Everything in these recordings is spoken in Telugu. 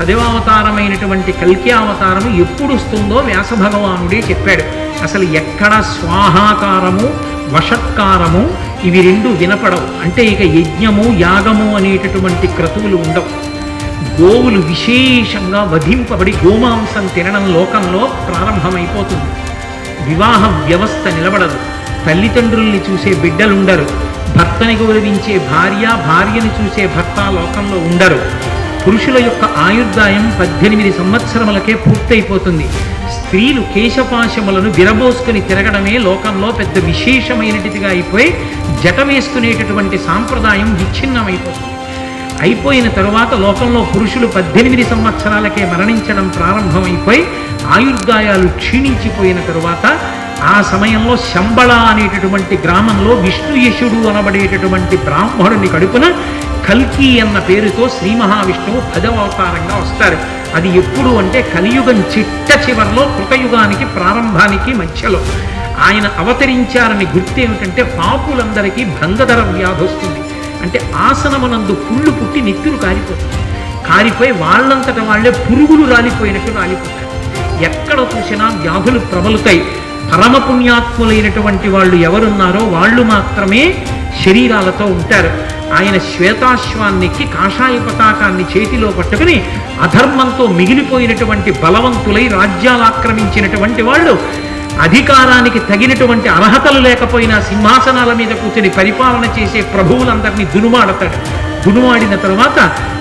పదవావతారమైనటువంటి కల్కి అవతారము ఎప్పుడు వస్తుందో వ్యాస భగవానుడే చెప్పాడు. అసలు ఎక్కడ స్వాహాకారము వషత్కారము ఇవి రెండు వినపడవు. అంటే ఇక యజ్ఞము యాగము అనేటటువంటి క్రతువులు ఉండవు. గోవులు విశేషంగా వధింపబడి గోమాంసం తినడం లోకంలో ప్రారంభమైపోతుంది. వివాహ వ్యవస్థ నిలబడదు. తల్లిదండ్రుల్ని చూసే బిడ్డలుండరు. భర్తని గౌరవించే భార్య భార్యని చూసే భర్త లోకంలో ఉండరు. పురుషుల యొక్క ఆయుర్దాయం పద్దెనిమిది సంవత్సరములకే పూర్తయిపోతుంది. స్త్రీలు కేశపాశములను విరబోసుకుని తిరగడమే లోకంలో పెద్ద విశేషమైనటిదిగా అయిపోయి జట వేసుకునేటటువంటి సాంప్రదాయం విచ్ఛిన్నమైపోతుంది. అయిపోయిన తరువాత లోకంలో పురుషులు పద్దెనిమిది సంవత్సరాలకే మరణించడం ప్రారంభమైపోయి ఆయుర్దాయాలు క్షీణించిపోయిన తరువాత ఆ సమయంలో శంబళ అనేటటువంటి గ్రామంలో విష్ణు యశుడు అనబడేటటువంటి బ్రాహ్మణుని కడుపున కల్కి అన్న పేరుతో శ్రీ మహావిష్ణువు పదవతారంగా అవతారంగా వస్తారు. అది ఎప్పుడు అంటే కలియుగం చిట్ట చివరిలో కృతయుగానికి ప్రారంభానికి మధ్యలో. ఆయన అవతరించారని గుర్తు ఏమిటంటే పాపులందరికీ భంగధర వ్యాధి వస్తుంది అంటే ఆసనమనందు పుళ్ళు పుట్టి నిత్తులు కారిపోతుంది కారిపోయి వాళ్ళంతట వాళ్ళే పురుగులు రాలిపోయినట్టు రాలిపోతారు ఎక్కడ చూసినా వ్యాధులు ప్రబలుతాయి. పరమ పుణ్యాత్ములైనటువంటి వాళ్ళు ఎవరున్నారో వాళ్ళు మాత్రమే శరీరాలతో ఉంటారు. ఆయన శ్వేతాశ్వాన్నెక్కి కాషాయ పతాకాన్ని చేతిలో పట్టుకుని అధర్మంతో మిగిలిపోయినటువంటి బలవంతులై రాజ్యాలు ఆక్రమించినటువంటి వాళ్ళు. అధికారానికి తగినటువంటి అర్హతలు లేకపోయినా సింహాసనాల మీద కూర్చొని పరిపాలన చేసే ప్రభువులందరినీ దునుమాడతాడు. దునుమాడిన తర్వాత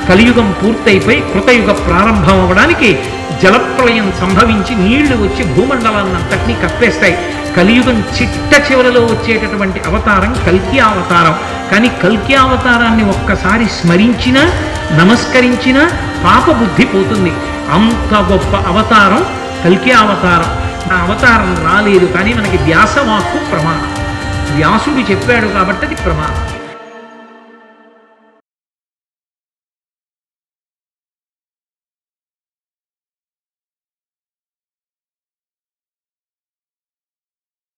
కలియుగం పూర్తయిపోయి కృతయుగ ప్రారంభం అవ్వడానికి జలప్రలయం సంభవించి నీళ్ళు వచ్చి భూమండలాన్నంతటినీ కప్పేస్తాయి. కలియుగం చిట్ట చివరలో వచ్చేటటువంటి అవతారం కల్కి అవతారం. కానీ కల్కి అవతారాన్ని ఒక్కసారి స్మరించినా నమస్కరించినా పాపబుద్ధి పోతుంది. అంత గొప్ప అవతారం కల్కి అవతారం. నా అవతారం రాలేదు కానీ మనకి వ్యాసవాక్కు ప్రమాణం. వ్యాసుడు చెప్పాడు కాబట్టి అది ప్రమాణం.